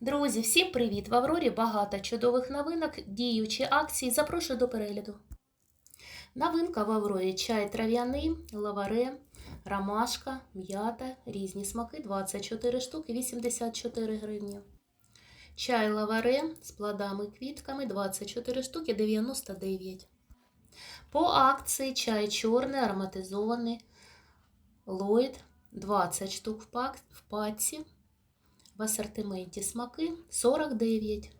Друзі, всім привіт! В Аврорі багато чудових новинок, діючі акції. Запрошую до перегляду. Новинка в Аврорі чай трав'яний, лаваре, ромашка, м'ята, різні смаки 24 штуки, 84 гривні. Чай лаваре з плодами квітками 24 штуки 99. По акції чай чорний ароматизований Ллойд 20 штук в паці. В асортименті смаки 49.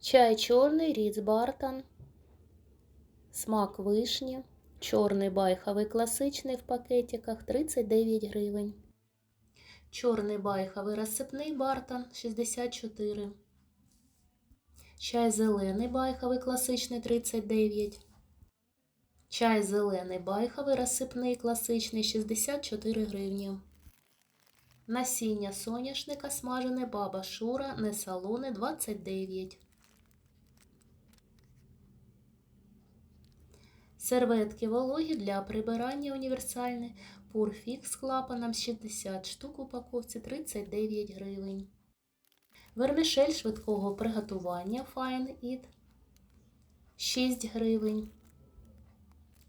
Чай чорний, Ріц Бартон. Смак вишні. Чорний байховий класичний в пакетиках 39 гривень. Чорний байховий розсипний Бартон 64. Чай зелений байховий класичний 39. Чай зелений байховий розсипний класичний 64 гривні. Насіння соняшника смажене баба Шура не салони 29. Серветки вологі для прибирання універсальні. Пурфік з клапаном 60 штук упаковці 39 гривень. Вермішель швидкого приготування Fine Eat 6 гривень.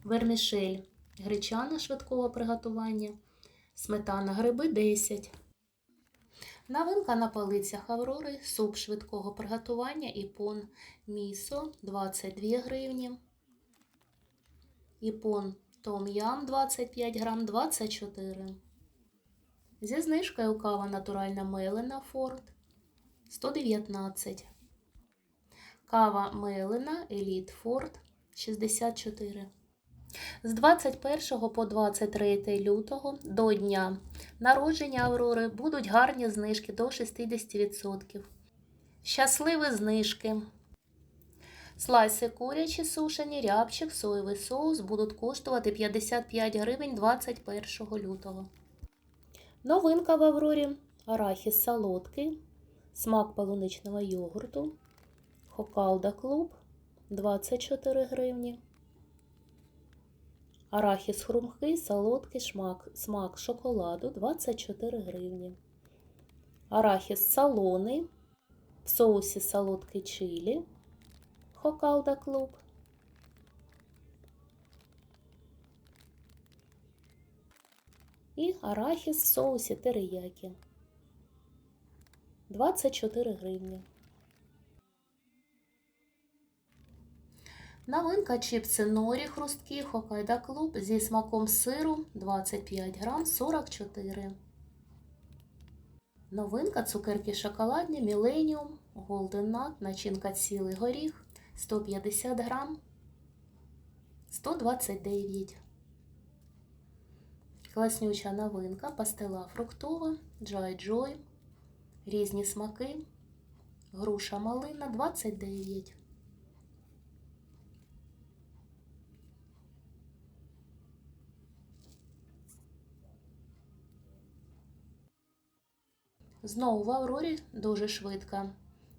Вермішель гречана швидкого приготування. Сметана гриби 10. Новинка на полицях Аврори. Суп швидкого приготування Іпон Місо 22 гривні. Іпон Том Ям 25 грам 24. Зі знижкою кава натуральна мелена Форд 119. Кава Мелина Еліт Форд 64. З 21 по 23 лютого до дня народження Аврори будуть гарні знижки до 60%. Щасливі знижки! Слайси курячі сушені, рябчик, соєвий соус будуть коштувати 55 гривень 21 лютого. Новинка в Аврорі. Арахіс солодкий. Смак полуничного йогурту. Хокалда клуб 24 гривні. Арахіс хрумкий, солодкий шмак, смак шоколаду 24 гривні. Арахіс солоний в соусі солодкий чилі. Хокалда клуб. І арахіс в соусі териякі. 24 гривні. Новинка чіпси норі хрусткі Хокайда Клуб зі смаком сиру 25 грам 44. Новинка цукерки шоколадні Millennium Golden Nut, начинка цілий горіх 150 грам 129. Класнюча новинка пастила фруктова Joy Joy. Різні смаки. Груша малина 29. Знову в Аврорі дуже швидко.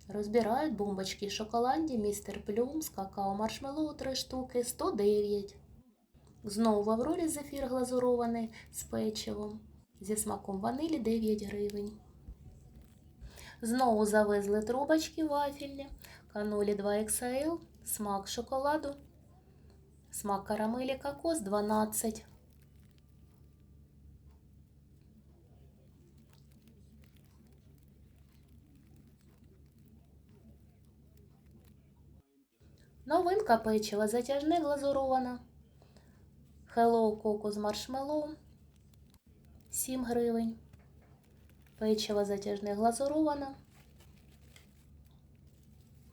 Розбирають бомбочки шоколадні Містер Плюм з какао маршмеллоу 3 штуки 109. Знову в Аврорі зефір глазурований з печивом. Зі смаком ванилі 9 гривень. Знову завезли трубочки вафельні. Канолі 2 XL, смак шоколаду. Смак карамелі кокос 12. Новинка печива затяжне глазурована. Hello Coco з маршмеллоу 7 гривень. Печиво затяжне глазурована.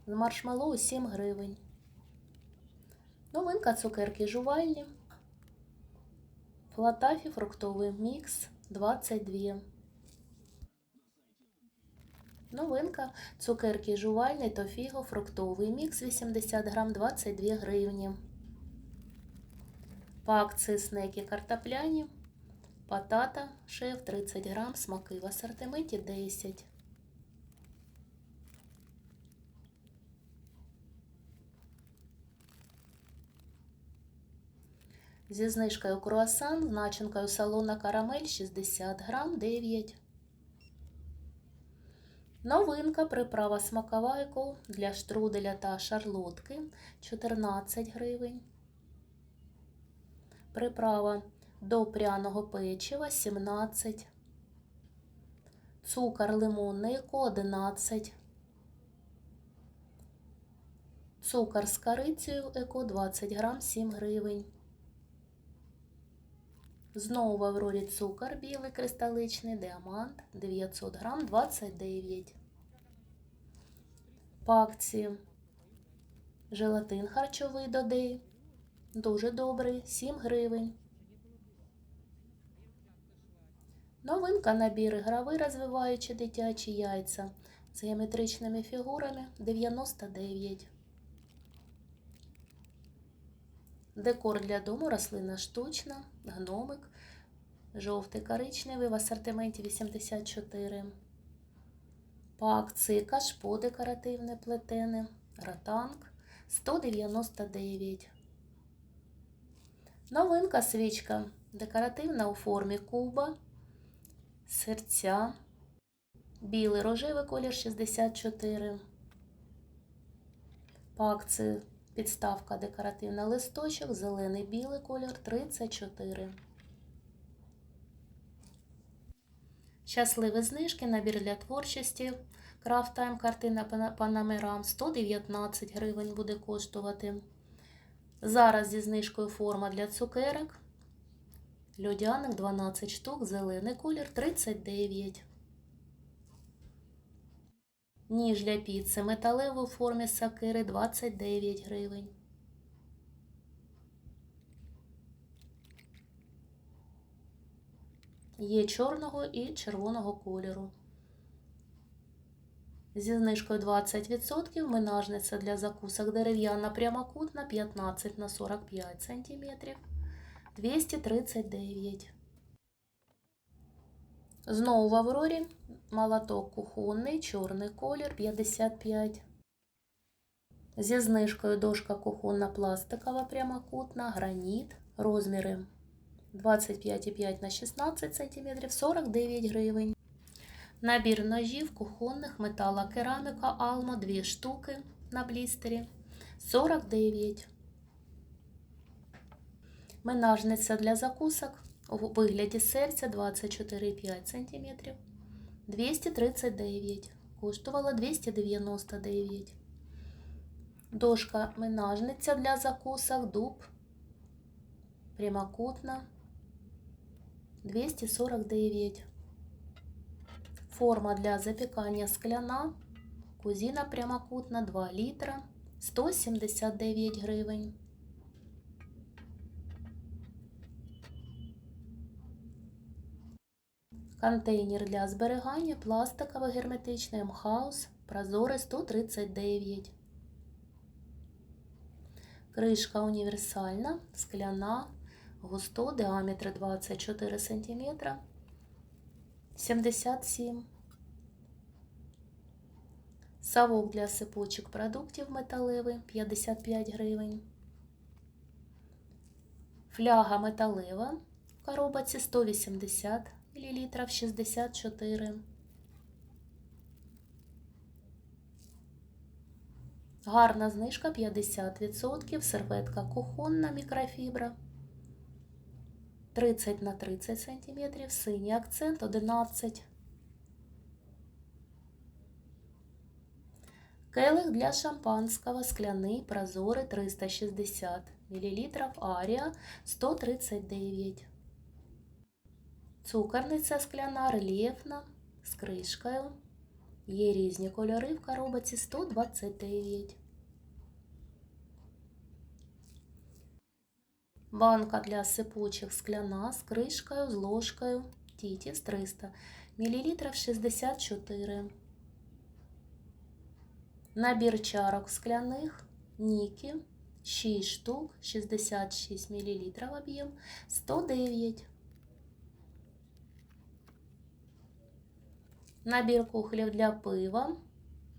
З маршмеллоу 7 гривень. Новинка цукерки жувальні. Флатафі фруктовий мікс 22. Новинка цукерки жувальний Тофіго фруктовий мікс 80 грам 22 гривні. По акції снеки картопляні. Патата шеф 30 грам, смаки в асортименті 10. Зі знижкою круасан з начинкою салона карамель 60 грам 9. Новинка приправа смаковайку для штруделя та шарлотки 14 гривень. Приправа до пряного печива 17. Цукор лимонний еко 11. Цукор з корицею еко 20 грам 7 гривень. Знову в Аврорі цукор білий кристаличний, діамант 900 грам 29. По желатин харчовий додей. Дуже добрий, 7 гривень. Новинка набір ігровий, розвиваючи дитячі яйця з геометричними фігурами 99. Декор для дому рослина штучна, гномик, жовтий коричневий в асортименті 84. По акції кашпо декоративне плетене, ротанг 199. Новинка свічка декоративна у формі куба, серця, білий рожевий колір 64. По акції підставка декоративна листочок, зелений білий колір 34. Щасливі знижки, набір для творчості. Крафт Тайм картина по номерам 119 гривень буде коштувати. Зараз зі знижкою форма для цукерок. Льодяник 12 штук, зелений колір 39. Ніж для піци металевий у формі сакири 29 гривень. Є чорного і червоного кольору. Зі знижкою 20% минажниця для закусок дерев'яна прямокутна 15 на 45 см 239. Знову в Аврорі молоток кухонний, чорний колір 55. Зі знижкою дошка кухонна пластикова прямокутна, граніт, розміри 25,5 на 16 см 49 гривень. Набір ножів кухонних метала кераміка Алма 2 штуки на блістері 49. Минажниця для закусок у вигляді серця 24,5 см 239. Коштувала 299. Дошка минажниця для закусок дуб прямокутна 249. Форма для запікання скляна, кузіна прямокутна 2 літра 179 гривень. Контейнер для зберігання пластиковий герметичний Мхаус прозорий 139. Кришка універсальна, скляна, густо, діаметр 24 см 77. Савок для сипочок продуктів металевий 55 гривень. Фляга металева в коробці 180 мл 64. Гарна знижка 50%, серветка кухонна мікрофібра 30 на 30 см, синій акцент 11. Келих для шампанського скляний прозорий 360 мл, арія 139 Цукорниця скляна, рельєфна з кришкою. Є різні кольори в коробці 129. Банка для сипучих скляна з кришкою, з ложкою. Тітіс 300 мл 64. Набір чарок скляних, ніки 6 штук, 66 мл об'єм 109. Набір кухлів для пива.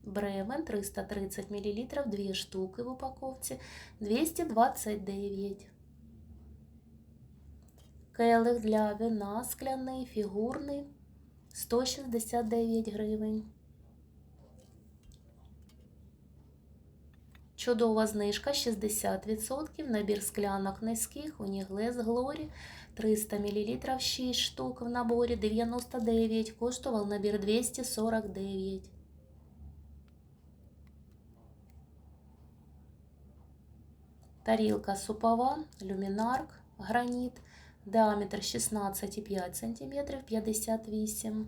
Бремен 330 мл, 2 штуки в упаковці 229. Келих для вина скляний, фігурний 169 гривень. Чудова знижка 60%. Набір склянок низьких, Уніглес Глорі 300 мл 6 штук в наборі 99. Коштував набір 249. Тарілка супова, люмінарк, граніт, діаметр 16,5 см 58.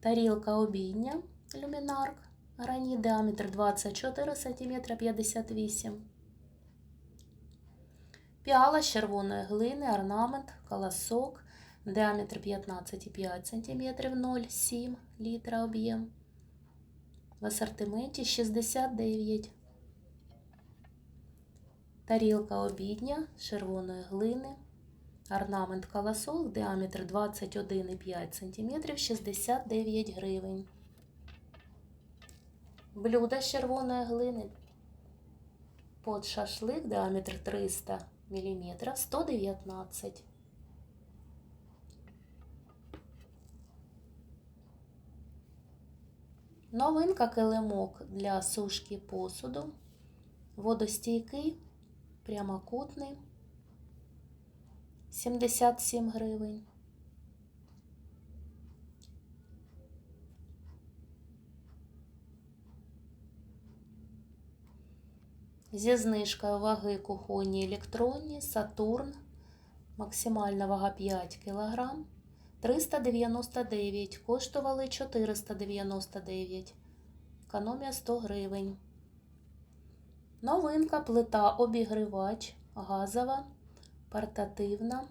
Тарілка обідня, люмінарк, граніт, діаметр 24 см 58. Піала з червоної глини, орнамент, колосок, діаметр 15,5 см 0,7 літра об'єм. В асортименті 69. Тарілка обідня з червоної глини, орнамент колосок, діаметр 21,5 см 69 гривень. Блюдо з червоної глини. Под шашлик, діаметр 300 мм 119. Новинка килимок для сушки посуду. Водостійкий, прямокутний. 77 гривень. Зі знижкою ваги кухонні електронні, Сатурн, максимальна вага 5 кг, 399, коштували 499, економія 100 гривень. Новинка плита обігрівач газова, портативна,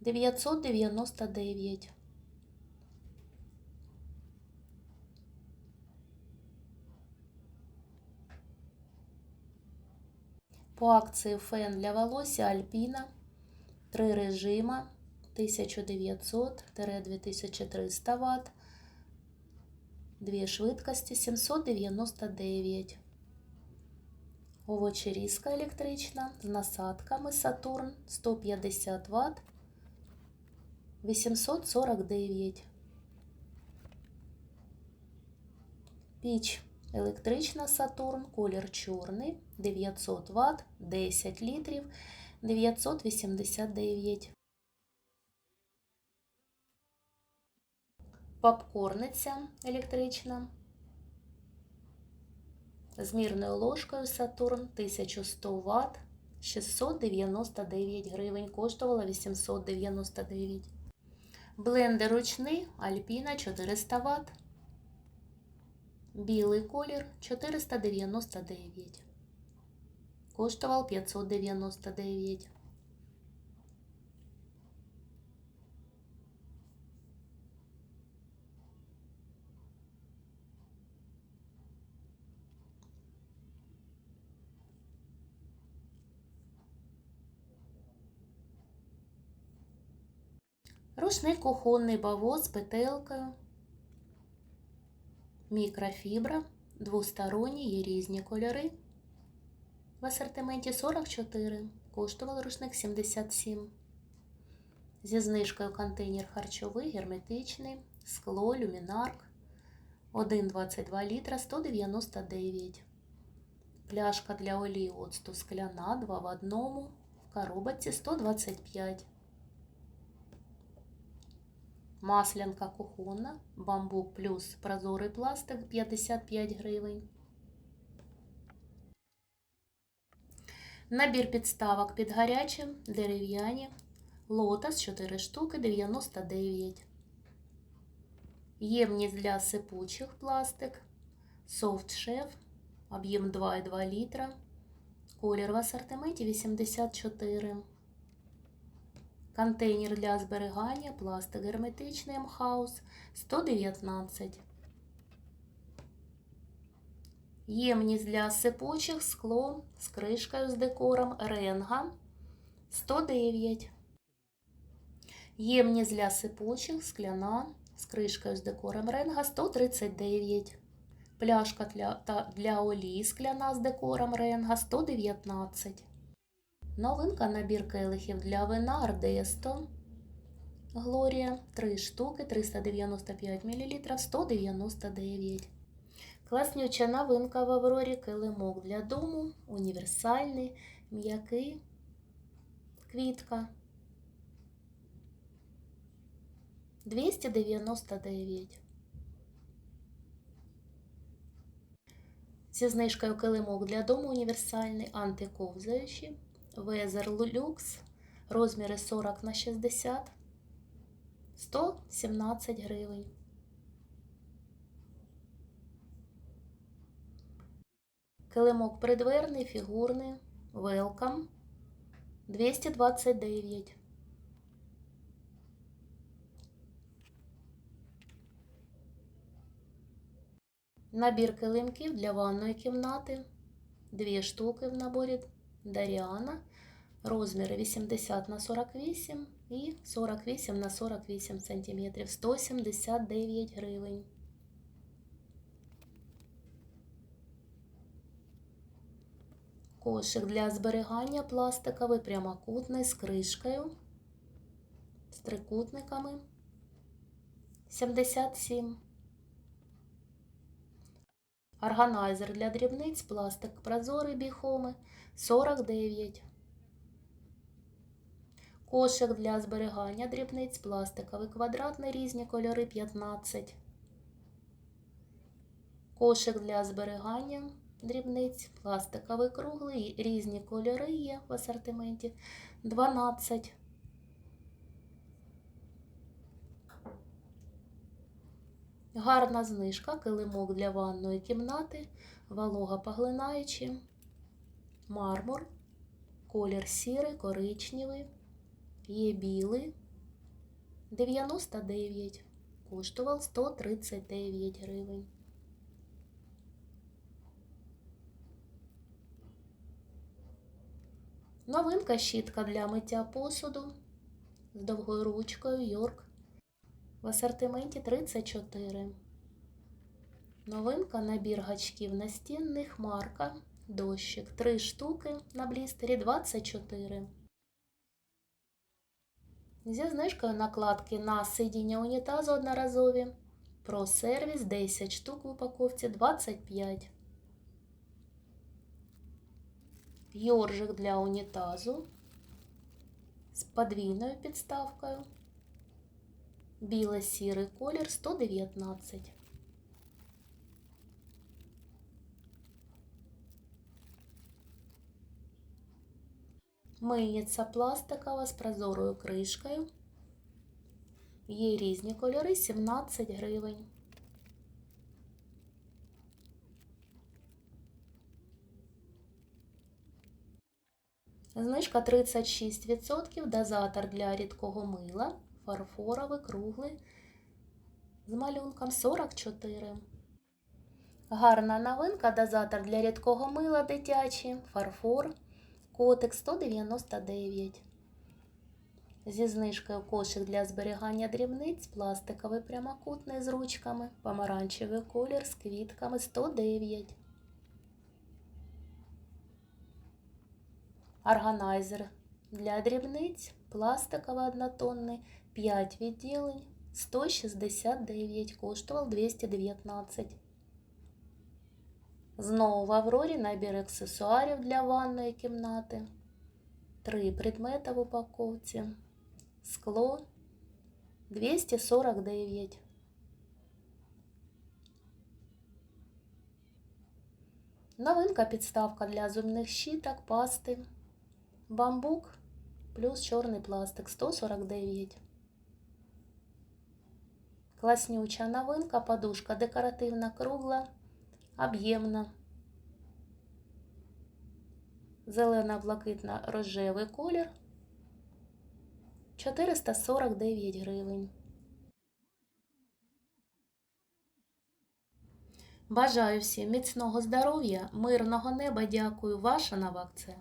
999. По акції фен для волосся Альпіна. Три режима 1900-2300 Вт. Дві швидкості 799. Овочерізка електрична з насадками Сатурн 150 Вт 849. Піч електрична Сатурн, колір чорний 900 Вт 10 літрів 989. Попкорниця електрична. З мірною ложкою Сатурн 1100 Вт 699 гривень. Коштувала 899. Блендер ручний Альпіна 400 Вт. Білий колір 499. Коштував 599. Рушник кухонний бавоз з петелкою. Мікрофібра. Двосторонні є різні кольори. В асортименті 44. Коштував рушник 77. Зі знижкою контейнер харчовий, герметичний, скло, люмінарк. 1,22 літра 199. Пляшка для олії оцту скляна 2 в одному. В коробці 125. Маслянка кухонна, бамбук плюс прозорий пластик 55 гривень. Набір підставок під гарячим, дерев'яні, лотос 4 штуки 99. Ємність для сипучих пластик, софт шеф, об'єм 2,2 літра, колір в асортименті 84. Контейнер для зберігання, пластик герметичний М-хаус 119. Ємність для сипучих скло з кришкою з декором Ренга 109. Ємність для сипучих скляна з кришкою з декором Ренга 139. Пляшка для, та, для олії скляна з декором ренга 119. Новинка набір келихів для вина Ардесто. Глорія 3 штуки 395 мл 199. Класнюча новинка в Аврорі килимок для дому. Універсальний, м'який, квітка. 299. Зі знижкою килимок для дому універсальний, антиковзаючий, Везер Люкс, розміри 40 на 60, 117 гривень. Килимок придверний, фігурний, Welcome, 229. Набір килимків для ванної кімнати. Дві штуки в наборі Даріана. Розміри 80 на 48 і 48 на 48 см. 179 гривень. Кошик для зберігання пластиковий прямокутний з кришкою, з трикутниками 77. Органайзер для дрібниць, пластик прозорий біхоми 49. Кошик для зберігання дрібниць, пластиковий квадратний різні кольори 15. Кошик для зберігання дрібниць, пластиковий круглий, різні кольори є в асортименті 12. Гарна знижка, килимок для ванної кімнати, волога поглинаючи, мармур, колір сірий, коричневий, є білий, 99, коштував 139 гривень. Новинка щітка для миття посуду з довгою ручкою Йорк в асортименті 34. Новинка набір гачків настінних марка. Дощик 3 штуки на блістері 24. Зі знижкою накладки на сидіння унітазу одноразові. Про сервіс 10 штук в упаковці 25. Йоржик для унітазу з подвійною підставкою. Біло-сірий колір 119. Мийниця пластикова з прозорою кришкою. Є різні кольори 17 гривень. Знижка 36%, дозатор для рідкого мила, фарфоровий, круглий, з малюнком 44. Гарна новинка, дозатор для рідкого мила дитячий, фарфор, котик 199. Зі знижкою кошик для зберігання дрібниць, пластиковий прямокутний з ручками, помаранчевий колір з квітками 109. Органайзер для дрібниць, пластиковий однотонний, 5 відділень, 169, коштував 219. Знову в Аврорі набір аксесуарів для ванної кімнати. Три предмета в упаковці. Скло 249. Новинка підставка для зубних щіток, пасти. Бамбук плюс чорний пластик 149. Класнюча новинка, подушка декоративна кругла, об'ємна. Зелена блакитна рожевий колір 449 гривень. Бажаю всім міцного здоров'я, мирного неба. Дякую. Ваша нова акція.